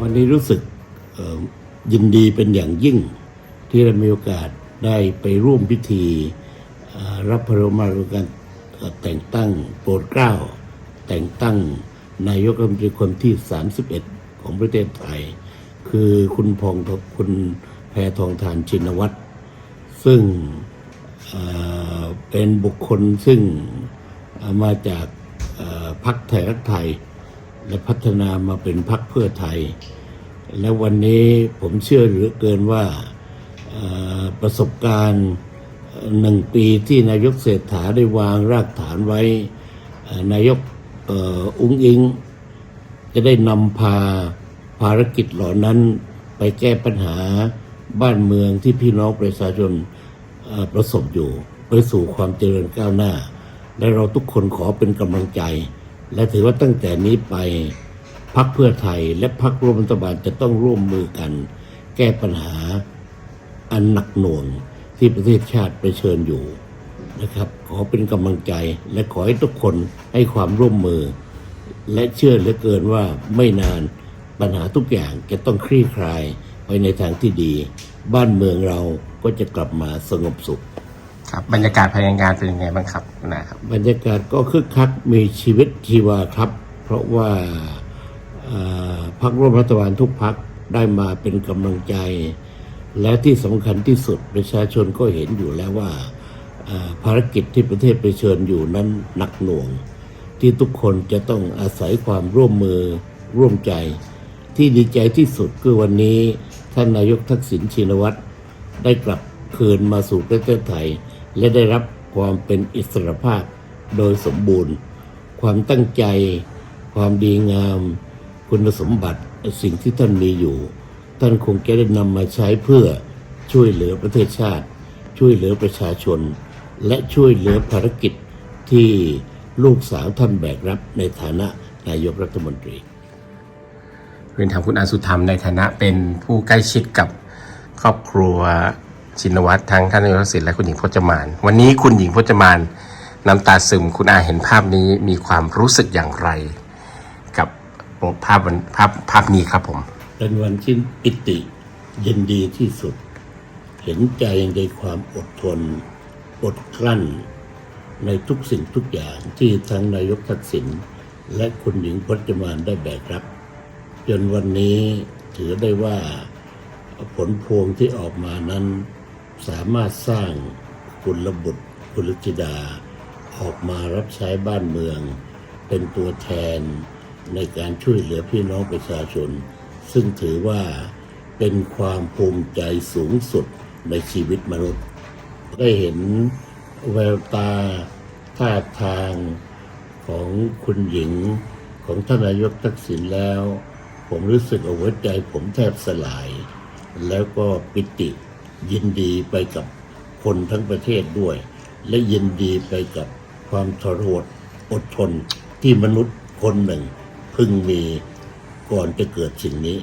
วันนี้รู้สึกยินดีเป็นอย่างยิ่ง ที่ได้มีโอกาสได้ไปร่วมพิธีรับพระบรมราชการแต่งตั้งโปรดเกล้า แต่งตั้งนายกรัฐมนตรีคนที่ 31 ของประเทศไทย คือคุณพองคุณแพทองทานชินวัตร ซึ่งเป็นบุคคลซึ่งมาจากพรรคไทยรักไทย และพัฒนามาเป็นพรรคเพื่อไทย และวันนี้ผมเชื่อเหลือเกินว่าประสบการณ์หนึ่งปีที่นายกเศรษฐาได้วางรากฐานไว้ นายกอุ้งอิง จะได้นำพาภารกิจเหล่านั้นไปแก้ปัญหาบ้านเมืองที่พี่น้องประชาชนประสบอยู่ ไปสู่ความเจริญก้าวหน้า และเราทุกคนขอเป็นกำลังใจ และถือว่าตั้งแต่นี้ไปพักเพื่อไทยและพักร่วมรัฐบาลจะต้องร่วมมือกัน แก้ปัญหาอันหนักหน่วงที่ประเทศชาติเผชิญอยู่นะครับ ขอเป็นกำลังใจและขอให้ทุกคนให้ความร่วมมือ และเชื่อเหลือเกินว่าไม่นานปัญหาทุกอย่างจะต้องคลี่คลายไปในทางที่ดี บ้านเมืองเราก็จะกลับมาสงบสุข ครับบรรยากาศภายในงานเป็นยังไงบ้างครับคุณอาครับ บรรยากาศก็คึกคักมีชีวิตชีวาครับ เพราะว่าพรรคร่วมรัฐบาลทุกพรรคได้มาเป็นกำลังใจ และที่สำคัญที่สุดประชาชนก็เห็นอยู่แล้วว่าภารกิจที่ประเทศเผชิญอยู่นั้นหนักหน่วง ที่ทุกคนจะต้องอาศัยความร่วมมือร่วมใจ ที่ดีใจที่สุดคือวันนี้ท่านนายกทักษิณชินวัตรได้กลับคืนมาสู่ประเทศไทย และได้รับความเป็นอิสรภาพโดยสมบูรณ์ ความตั้งใจ ความดีงาม คุณสมบัติสิ่งที่ท่านมีอยู่ ท่านคงจะได้นำมาใช้เพื่อช่วยเหลือประเทศชาติ ช่วยเหลือประชาชน และช่วยเหลือภารกิจที่ลูกสาวท่านแบกรับในฐานะนายกรัฐมนตรีเรียนถามคุณอาสุธรรมในฐานะเป็นผู้ใกล้ชิดกับครอบครัว ชินวัตรทั้งท่านนายกทักษิณและคุณหญิงพจมาน วันนี้คุณหญิงพจมานน้ำตาซึมคุณอาเห็นภาพนี้มีความรู้สึกอย่างไร กับภาพวันภาพภาพนี้ครับผม เป็นวันที่ปิติยินดีที่สุด เห็นใจในความอดทน อดกลั้น ในทุกสิ่งทุกอย่างที่ทั้งนายกทักษิณและคุณหญิงพจมานได้แบกรับ จนวันนี้ถือได้ว่าผลพวงที่ออกมานั้น สามารถสร้างกุลบุตรกุลธิดา ออกมารับใช้บ้านเมือง เป็นตัวแทนในการช่วยเหลือพี่น้องประชาชน ซึ่งถือว่าเป็นความภูมิใจสูงสุดในชีวิตมนุษย์ ได้เห็นแววตาท่าทางของคุณหญิงของท่านนายกทักษิณแล้ว ผมรู้สึกเอาหัวใจผมแทบสลาย แล้วก็ปิติ ยินดีไปกับคนทั้งประเทศด้วย และยินดีไปกับความทรหดอดทนที่มนุษย์คนหนึ่งพึงมีก่อนจะเกิดสิ่งนี้